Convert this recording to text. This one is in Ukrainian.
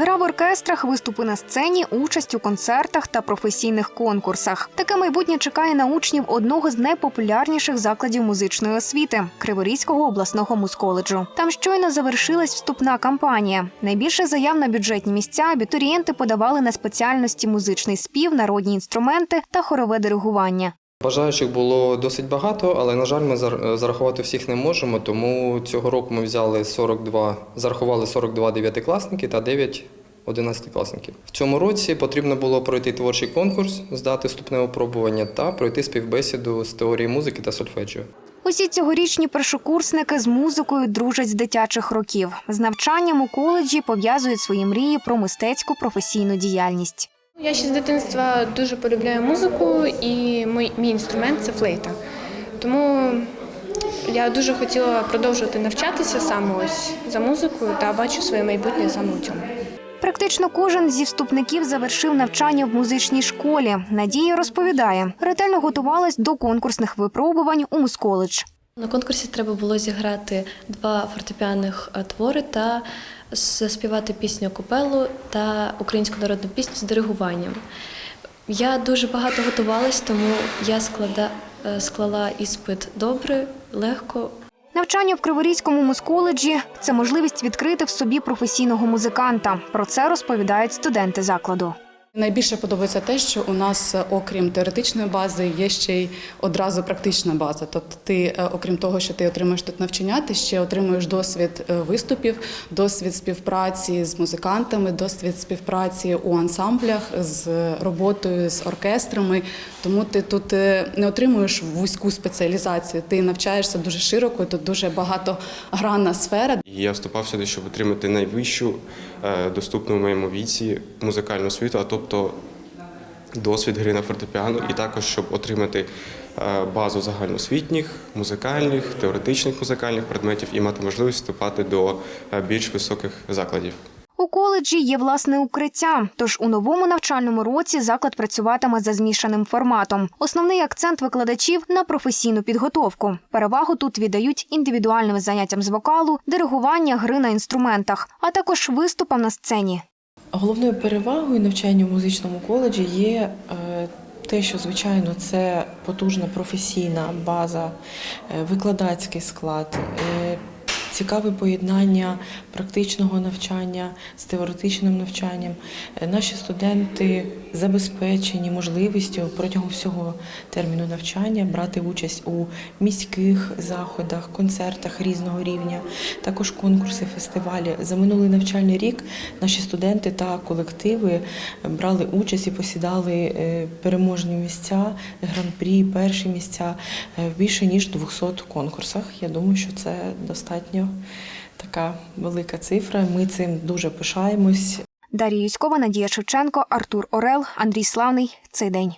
Гра в оркестрах, виступи на сцені, участь у концертах та професійних конкурсах. Таке майбутнє чекає на учнів одного з найпопулярніших закладів музичної освіти Криворізького обласного музколеджу. Там щойно завершилась вступна кампанія. Найбільше заяв на бюджетні місця абітурієнти подавали на спеціальності музичний спів, народні інструменти та хорове диригування. Бажаючих було досить багато, але на жаль, ми зар- зарахувати всіх не можемо. Тому цього року ми взяли 42, зарахували 42 дев'ятикласники та 9 одинадцятикласників. В цьому році потрібно було пройти творчий конкурс, здати вступне опробування та пройти співбесіду з теорії музики та сольфеджіо. Усі цьогорічні першокурсники з музикою дружать з дитячих років. З навчанням у коледжі пов'язують свої мрії про мистецьку професійну діяльність. Я ще з дитинства дуже полюбляю музику, і мій, мій інструмент це флейта. Тому я дуже хотіла продовжувати навчатися саме ось за музикою та бачу своє майбутнє саме у цьому. Практично кожен зі вступників завершив навчання в музичній школі. Надія розповідає, ретельно готувалась до конкурсних випробувань у мусколедж. На конкурсі треба було зіграти два фортепіаних е, твори та заспівати пісню купелу та українську народну пісню з диригуванням. Я дуже багато готувалась, тому я склада, е, склала іспит добре, легко. Навчання в Криворізькому мусколеджі – це можливість відкрити в собі професійного музиканта. Про це розповідають студенти закладу. Найбільше подобається те, що у нас, е, окрім теоретичної бази, є ще й одразу практична база. Тобто, ти, е, окрім того, що ти отримуєш тут навчання, ти ще отримуєш досвід е, виступів, досвід співпраці з музикантами, досвід співпраці у ансамблях з роботою з оркестрами. Тому ти тут не отримуєш вузьку спеціалізацію. Ти навчаєшся дуже широко, тут дуже багатогранна сфера. Я вступав сюди, щоб отримати найвищу доступну в моєму віці музикальну освіту, а тобто досвід гри на фортепіано, і також щоб отримати е, базу загальноосвітніх, музикальних, теоретичних музикальних предметів і мати можливість вступати до е, більш високих закладів. У коледжі є власне укриття, тож у новому навчальному році заклад працюватиме за змішаним форматом. Основний акцент викладачів на професійну підготовку. Перевагу тут віддають індивідуальним заняттям з вокалу, диригування, гри на інструментах, а також виступам на сцені. Головною перевагою навчання в музичному коледжі є е, те, що звичайно це потужна професійна база, е, викладацький склад, е, цікаве поєднання практичного навчання з теоретичним навчанням. Е, Наші студенти забезпечені можливістю протягом всього терміну навчання брати участь у міських заходах, концертах різного рівня, також конкурси, фестивалі. За минулий навчальний рік наші студенти та колективи брали участь і посідали е, переможні місця, гран-прі, перші місця е, в більше ніж 200 конкурсах. Я думаю, що це достатньо така велика цифра. Ми цим дуже пишаємось. Дар'я Юськова, Надія Шевченко, Артур Орел, Андрій Славний. Цей день.